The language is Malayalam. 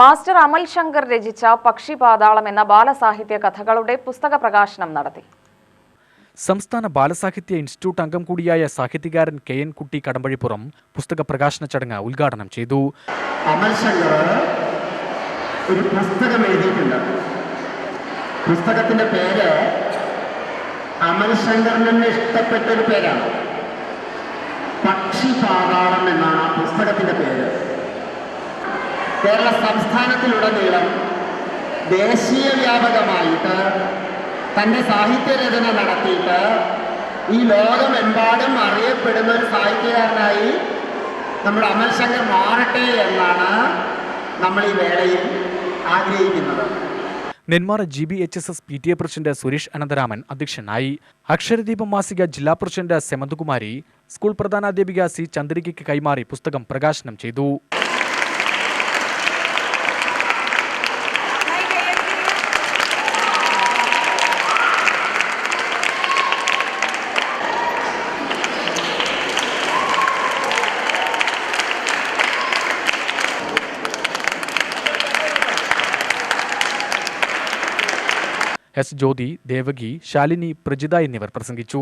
മാസ്റ്റർ അമൽ ശങ്കർ രചിച്ച പക്ഷി പാതാളം എന്ന ബാലസാഹിത്യ കഥകളുടെ പുസ്തക പ്രകാശനം നടത്തി. സംസ്ഥാന ബാലസാഹിത്യ ഇൻസ്റ്റിറ്റ്യൂട്ട് അംഗം കൂടിയായ സാഹിത്യകാരൻ കെ എൻ കുട്ടി കടമ്പഴിപ്പുറം പുസ്തക പ്രകാശന ചടങ്ങ് ഉദ്ഘാടനം ചെയ്തു. അമൽ ശങ്കർ ഒരു പുസ്തകം എഴുതിയിട്ടുണ്ട്. പുസ്തകത്തിന്റെ പേര് അമൽ ശങ്കറിന് ഇഷ്ടപ്പെട്ട ഒരു പേരാണ്. പക്ഷി പാതാളം എന്നാണ് ആ പുസ്തകത്തിന്റെ പേര് കേരള സംസ്ഥാനത്തിലുടനീളം ദേശീയ വ്യാപകമായിട്ട് തന്റെ സാഹിത്യരചന നടത്തിയിട്ട് ഈ ലോകമെമ്പാടും അറിയപ്പെടുന്ന ഒരു സാഹിത്യകാരനായി നമ്മുടെ അമൽ ശങ്കർ മാറട്ടെ എന്നാണ് നമ്മൾ ഈ വേളയിൽ ആഗ്രഹിക്കുന്നത്. Nenmara G B H S S P T A president Suresh Anantharaman അധ്യക്ഷനായി. അക്ഷരദീപം മാസിക ജില്ലാ പ്രസിഡന്റ് സെമന്തകുമാരി. സ്കൂൾ പ്രധാനാധ്യാപിക സി ചന്ദ്രികയ്ക്ക് കൈമാറി പുസ്തകം പ്രകാശനം ചെയ്തു. എസ് ജ്യോതി ദേവകി ശാലിനി പ്രജിത എന്നിവർ പ്രസംഗിച്ചു.